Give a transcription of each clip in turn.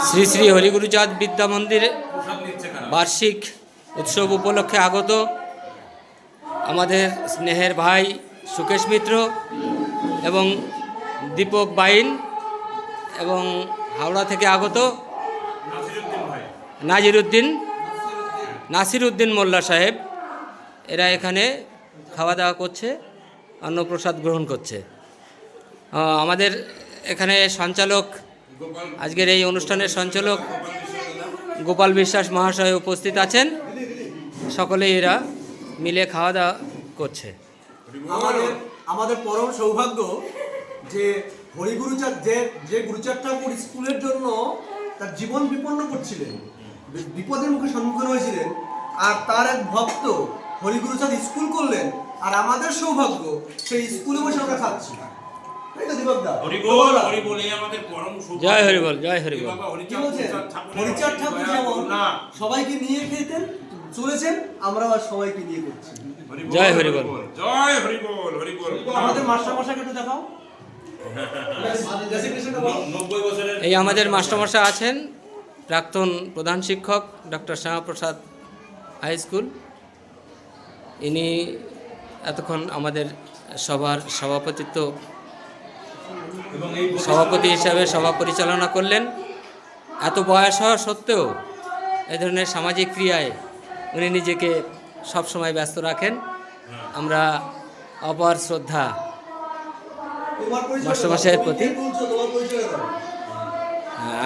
শ্রী শ্রী হরিগুরুচাঁদ বিদ্যা মন্দির বার্ষিক উৎসব উপলক্ষে আগত আমাদের স্নেহের ভাই সুকেশ মিত্র এবং দীপক বাইন এবং হাওড়া থেকে আগত নাজির উদ্দিন নাসির উদ্দিন মোল্লা সাহেব, এরা এখানে খাওয়া দাওয়া করছে, অন্নপ্রসাদ গ্রহণ করছে। আমাদের এখানে সঞ্চালক আজকের এই অনুষ্ঠানের সঞ্চালক গোপাল বিশ্বাস মহাশয় উপস্থিত আছেন। সকলেই এরা মিলে খাওয়া দাওয়া করছে। আমাদের আমাদের পরম সৌভাগ্য যে হরিগুরুচাঁদ যে যে গুরুচার ঠাকুর স্কুলের জন্য তার জীবন বিপন্ন করছিলেন, বিপদের মুখে সম্মুখীন হয়েছিলেন, আর তার এক ভক্ত হরিগুরুচাঁদ স্কুল করলেন, আর আমাদের সৌভাগ্য সেই স্কুলে বসে আমরা খাচ্ছি। জয় হরিবল জয় হরিবল ঠাকুর যেমন সবাইকে নিয়ে খেতেন চলেছেন আমরা আবার সবাইকে নিয়ে করছি। জয় হরিবোল। জয় হরিবোল হরিবোল আমাদের মাস্টার একটু দেখাও। এই আমাদের মাস্টারমশাই আছেন প্রাক্তন প্রধান শিক্ষক ডক্টর শ্যামাপ্রসাদ হাই স্কুল। ইনি এতক্ষণ আমাদের সবার সভাপতিত্ব সভাপতি হিসাবে সভা পরিচালনা করলেন। এত বয়স হওয়া সত্ত্বেও এ ধরনের সামাজিক ক্রিয়ায় উনি নিজেকে সবসময় ব্যস্ত রাখেন। আমরা অপার শ্রদ্ধা মাস্টারমশাইয়ের প্রতি। দাও।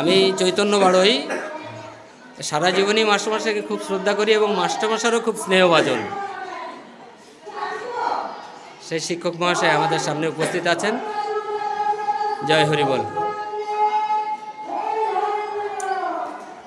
আমি চৈতন্য বাড়ই সারা জীবনই মাস্টারমশাইকে খুব শ্রদ্ধা করি এবং মাস্টারমশাইরও খুব স্নেহভাজন। সেই শিক্ষক মহাশয় আমাদের সামনে উপস্থিত আছেন। জয় হরি